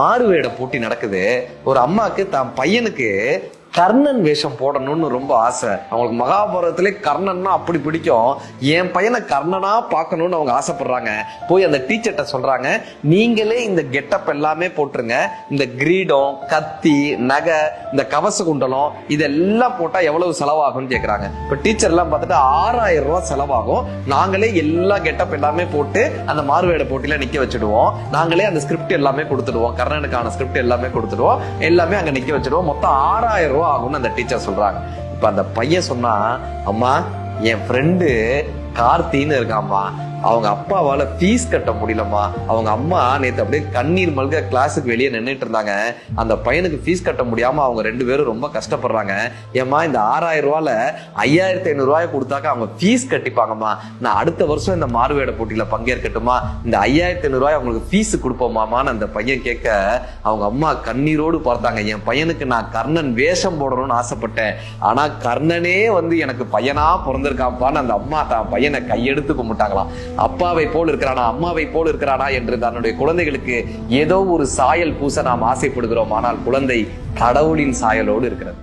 மாறுவேட போட்டி நடக்குது. ஒரு அம்மாக்கு தான் பையனுக்கு கர்ணன் வேஷம் போடணும்னு ரொம்ப ஆசை. அவங்களுக்கு மகாபாரதத்திலே கர்ணன்னா அப்படி பிடிக்கும். என் பையனை கர்ணனா பார்க்கணும்னு அவங்க ஆசைப்படுறாங்க. போய் அந்த டீச்சர்கிட்ட சொல்றாங்க நீங்களே இந்த கெட்டப் எல்லாமே போட்டுருங்க. இந்த கிரீடம் கத்தி நகை இந்த கவச குண்டலம் இதெல்லாம் போட்டா எவ்வளவு செலவாகும்னு கேட்குறாங்க இப்ப டீச்சர் எல்லாம் பார்த்துட்டு ஆறாயிரம் ரூபாய் செலவாகும். நாங்களே எல்லா கெட்டப் எல்லாமே போட்டு அந்த மாறுவேட போட்டியில நிக்க வச்சிடுவோம். நாங்களே அந்த ஸ்கிரிப்ட் எல்லாமே கொடுத்துடுவோம். கர்ணனுக்கான ஸ்கிரிப்ட் எல்லாமே கொடுத்துடுவோம். எல்லாமே அங்க நிக்க வச்சிடுவோம். மொத்தம் ஆறாயிரம் ரூபாய் ஆகும்னு அந்த டீச்சர் சொல்றாங்க. இப்ப அந்த பையன் சொன்னா அம்மா என் ஃப்ரெண்டு கார்த்தின்னு இருக்காம்மா. அவங்க அப்பாவால ஃபீஸ் கட்ட முடியலம்மா. அவங்க அம்மா நேத்து அப்படியே கண்ணீர் மல்க கிளாஸுக்கு வெளியே நின்றுட்டு இருந்தாங்க. அந்த பையனுக்கு ஃபீஸ் கட்ட முடியாம அவங்க ரெண்டு பேரும் ரொம்ப கஷ்டப்படுறாங்க. ஏம்மா இந்த ஆறாயிரம் ரூபாயில ஐயாயிரத்தி ஐநூறு ரூபாய் கொடுத்தாக்க அவங்க ஃபீஸ் கட்டிப்பாங்கம்மா. நான் அடுத்த வருஷம் இந்த மாறுவேட போட்டியில பங்கேற்கட்டுமா இந்த ஐயாயிரத்தி ஐநூறு ரூபாய் அவங்களுக்கு ஃபீஸ் கொடுப்போமாமான்னு அந்த பையன் கேட்க அவங்க அம்மா கண்ணீரோடு பார்த்தாங்க. என் பையனுக்கு நான் கர்ணன் வேஷம் போடணும்னு ஆசைப்பட்டேன். ஆனா கர்ணனே வந்து எனக்கு பையனா பிறந்திருக்காப்பான்னு அந்த அம்மா தான் பையனை கையெடுத்து கும்பிட்டாங்களாம். அப்பாவை போல் இருக்கிறானா அம்மாவை போல் இருக்கிறானா என்று தன்னுடைய குழந்தைகளுக்கு ஏதோ ஒரு சாயல் பூச நாம் ஆசைப்படுகிறோம். ஆனால் குழந்தை கடவுளின் சாயலோடு இருக்கிறது.